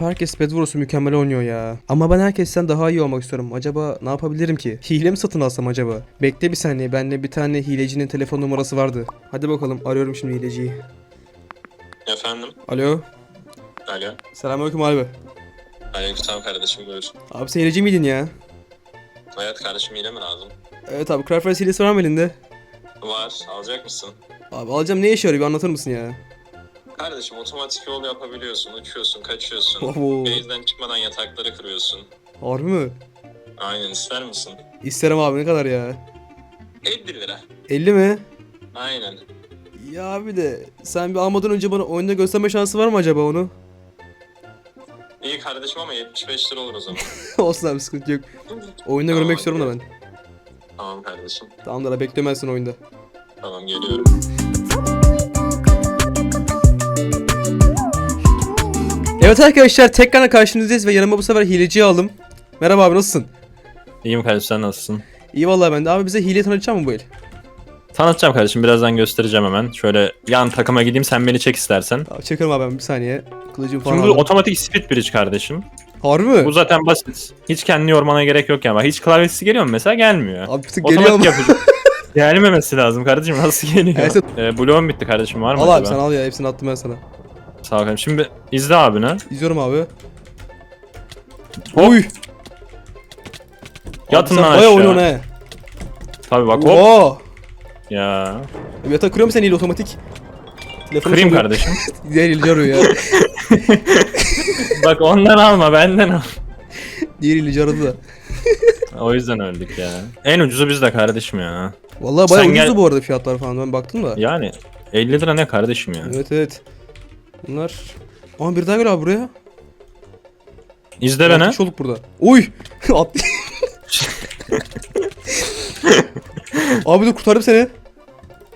herkes Bedwars'u mükemmel oynuyor ya. Ama ben herkesten daha iyi olmak istiyorum. Acaba ne yapabilirim ki? Hile mi satın alsam acaba? Bekle bir saniye. Bende bir tane hilecinin telefon numarası vardı. Hadi bakalım. Arıyorum şimdi hileciyi. Efendim? Alo. Alo. Selamünaleyküm abi. Aleykümselam kardeşim buyur. Abi sen hileci miydin ya? Hayat kardeşim yine mi lazım? Evet abi. Crafters hilesi var mı elinde? Var. Alacak mısın? Abi alacağım ne işe yarıyor bir anlatır mısın ya? Kardeşim otomatik yol yapabiliyorsun, uçuyorsun, kaçıyorsun. Oho. Base'den çıkmadan yatakları kırıyorsun. Harbi mi? Aynen ister misin? İsterim abi ne kadar ya? 50 lira. 50 mi? Aynen. Ya abi de sen bir almadan önce bana oyunda gösterme şansı var mı acaba onu? İyi kardeşim ama 75 lira olur o zaman. Olsun abi sıkıntı yok. Oyunda Tamam, görmek istiyorum da ben. tamam kardeşim. Tamamdır abi seni oyunda. Tamam geliyorum. Evet arkadaşlar tekrardan karşınızdayız ve yanıma bu sefer hileciyi aldım. Merhaba abi nasılsın? İyiyim kardeşim sen nasılsın? İyi vallahi ben de. Abi bize hile tanıtacak mı bu el? Tanıtacağım kardeşim birazdan göstereceğim hemen. Şöyle yan takıma gideyim sen beni çek istersen. Abi çekerim abi ben bir saniye. Kılıcım falan Şimdi bu aldım. otomatik speed bridge kardeşim. Harbi mi? Bu zaten basit. Hiç kendini yormana gerek yok yani. Bak Hiç klavyesi geliyor mu mesela? Gelmiyor. Abi bir tık geliyor ama. Otomatik yapacak. Gelmemesi lazım kardeşim nasıl geliyor? Evet. Ee, bloğum bitti kardeşim var mı Al abi acaba? sen al ya hepsini attım ben sana. Sağ ol. Şimdi izle abini. İzliyorum abi. Hop. Oy. Yatın lan aşağı. oynuyorsun he. Tabii bak hop. Oo. Ya. Abi Yatak kırıyor mu sen hile otomatik? Telefonu Kırayım çalıyor. kardeşim. Diğer hileci arıyor ya. bak ondan alma benden al. Diğer hileci aradı da. O yüzden öldük ya. En ucuzu bizde kardeşim ya. Vallahi bayağı Sen ucuzdu gel- bu arada fiyatlar falan ben baktım da. Yani 50 lira ne kardeşim ya. Evet evet. Bunlar... Ama bir daha gel abi buraya. İzle beni. Altı Çoluk burada. Uy! At. abi dur kurtardım seni.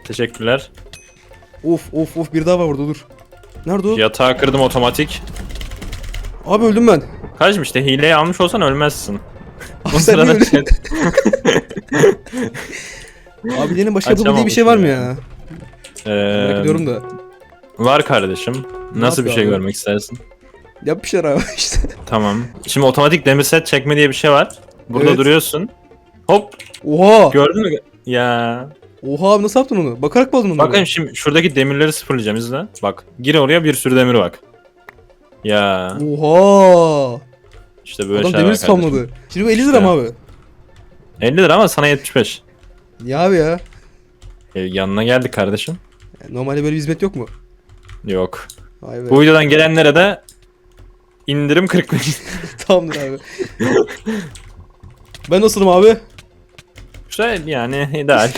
Teşekkürler. Of of of bir daha var burada dur. Nerede o? Yatağı kırdım otomatik. Abi öldüm ben. Kardeşim işte hileyi almış olsan ölmezsin. Abi O sen niye sırada şey- Abilerin başka yapabildiği bir şey var mı ya? Merak Ee, ediyorum da. Var kardeşim. Nasıl bir şey abi? görmek istersin? Yap bir şeyler abi işte. Tamam. Şimdi otomatik demir set çekme diye bir şey var. Burada Evet. duruyorsun. Hop Oha! gördün mü? Ya. Oha abi nasıl yaptın onu? Bakarak mı aldın onu? Bakın şimdi şuradaki demirleri sıfırlayacağım izle. Bak gir oraya bir sürü demir bak. Ya Oha! işte böyle Adam şeyler demir var kardeşim. spamladı. Şimdi bu 50 lira mı abi? 50 lira ama sana 75. Niye abi ya? E, yanına geldik kardeşim. Normalde böyle bir hizmet yok mu? Yok. Vay be. Bu videodan gelenlere de indirim 45. Tamamdır abi. ben nasılım abi? Güzel yani ideal.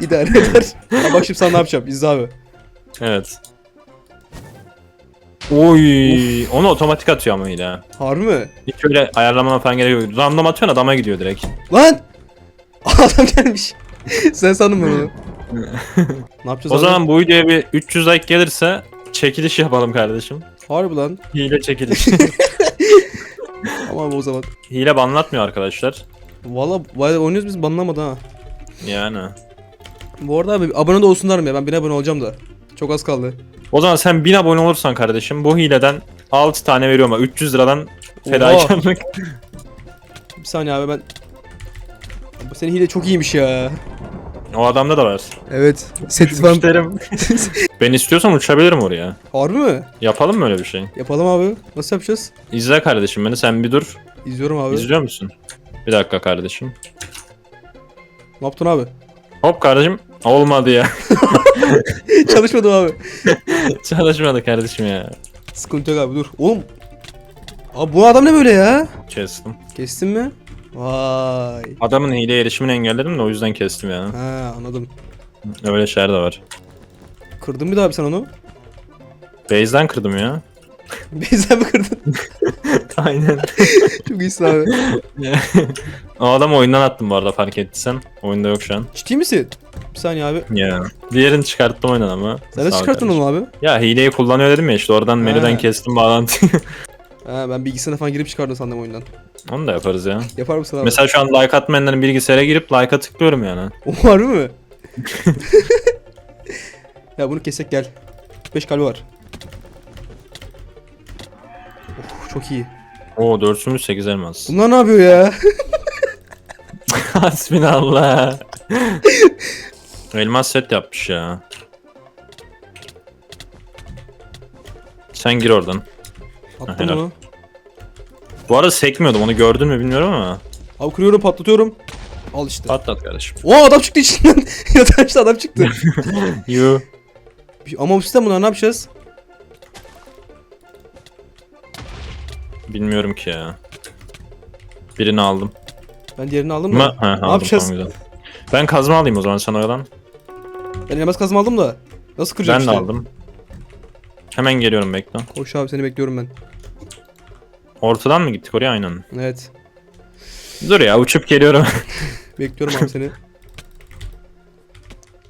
İdare eder. Ha, bak şimdi sana ne yapacağım. İzle abi. evet. Oy, onu otomatik atıyor ama yine. ha. Harbi mi? Hiç öyle ayarlamana falan gerek yok. Random atıyorsun adama gidiyor direkt. Lan! Adam gelmiş. Sen sandın ben onu. ne yapacağız O abi? zaman bu videoya bir 300 like gelirse çekiliş yapalım kardeşim. Harbi lan. Hile çekiliş. Tamam o zaman. Hile banlatmıyor arkadaşlar. Valla bayağı oynuyoruz biz banlamadı ha. Yani. Bu arada abi abone de olsunlar mı ya? Ben 1000 abone olacağım da. Çok az kaldı. O zaman sen 1000 abone olursan kardeşim bu hileden 6 tane veriyorum ama 300 liradan fedakarlık. Bir saniye abi ben... Bu senin hile çok iyiymiş ya. O adamda da var. Evet. Set falan. Müşterim. ben istiyorsam uçabilirim oraya. Harbi mi? Yapalım mı öyle bir şey? Yapalım abi. Nasıl yapacağız? İzle kardeşim beni sen bir dur. İzliyorum abi. İzliyor musun? Bir dakika kardeşim. Ne yaptın abi? Hop kardeşim. Olmadı ya. Çalışmadı abi. Çalışmadı kardeşim ya. Sıkıntı yok abi dur. Oğlum. Abi bu adam ne böyle ya? Kestim. Kestin mi? Vay. Adamın hile erişimini engelledim de o yüzden kestim ya. Ha anladım. Öyle şeyler de var. Kırdın mı da abi sen onu? Base'den kırdım ya. Beyza mi kırdın? Aynen. Çok iyisin abi. o adamı oyundan attım bu arada fark ettiysen. Oyunda yok şu an. Ciddi misin? Bir saniye abi. Ya. Diğerini çıkarttım oyundan ama. Sen de Sağ ol çıkarttın kardeşim. onu abi. Ya hileyi kullanıyor dedim ya işte oradan menüden kestim bağlantıyı. Ha ben bilgisayara falan girip çıkardım sandım oyundan. Onu da yaparız ya. Yapar mısın abi? Mesela şu an like atmayanların bilgisayara girip like'a tıklıyorum yani. O var mı? ya bunu kesek gel. 5 kalbi var. Of, çok iyi. Oo 4 8 elmas. Bunlar ne yapıyor ya? Hasbinallah. elmas set yapmış ya. Sen gir oradan. Attım helal. bunu. Bu arada sekmiyordum onu gördün mü bilmiyorum ama. Abi kırıyorum patlatıyorum. Al işte. Patlat kardeşim. Oo adam çıktı içinden. Yatağın içinde adam çıktı. Yu. Ama bu sistem bunlar ne yapacağız? Bilmiyorum ki ya. Birini aldım. Ben diğerini aldım Ma da. ha, aldım, yapacağız? tamam, güzel. Ben kazma alayım o zaman sana oradan. Ben elmas kazma aldım da. Nasıl kıracağım Ben de işte? aldım. Hemen geliyorum bekle. Koş abi seni bekliyorum ben. Ortadan mı gittik oraya aynen. Evet. Dur ya uçup geliyorum. Bekliyorum abi seni.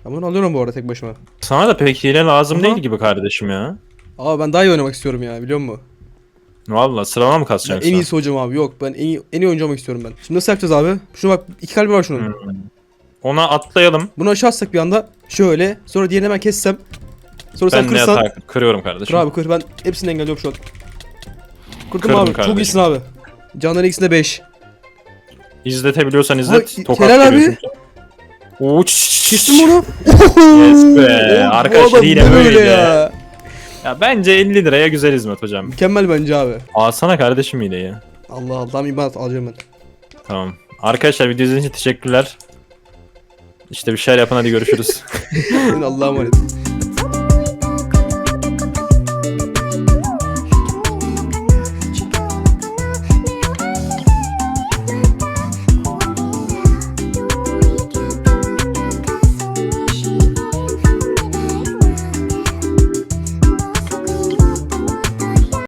Ben bunu alıyorum bu arada tek başıma. Sana da pek hile lazım Aha. değil gibi kardeşim ya. Abi ben daha iyi oynamak istiyorum ya biliyor musun? Valla sıralama mı Ben kasacaksın? en iyisi hocam abi yok ben en iyi, en iyi oyuncu olmak istiyorum ben. Şimdi nasıl yapacağız abi? Şuna bak iki kalbi var şunun. Hmm. Ona atlayalım. Bunu aşağı atsak bir anda şöyle sonra diğerini hemen kessem. Sonra sen Ben de kırsan. yatağı kırıyorum kardeşim. Kır abi kır ben hepsini engelliyorum şu an. Kırdım Kırdım abi çok kardeşim. iyisin abi. Canları ikisinde 5. İzletebiliyorsan izlet. Ay, Tokat geliyor abi. çünkü. Oo. Kestin bunu. Yes be. Arkadaş hile ne böyle. ya. Ya bence 50 liraya güzel hizmet hocam. Mükemmel bence abi. Alsana kardeşim hileyi. Allah Allah tamam ibadet alacağım ben. Tamam. Arkadaşlar video izlediğiniz için teşekkürler. İşte bir şeyler yapın hadi görüşürüz. Allah'a emanet.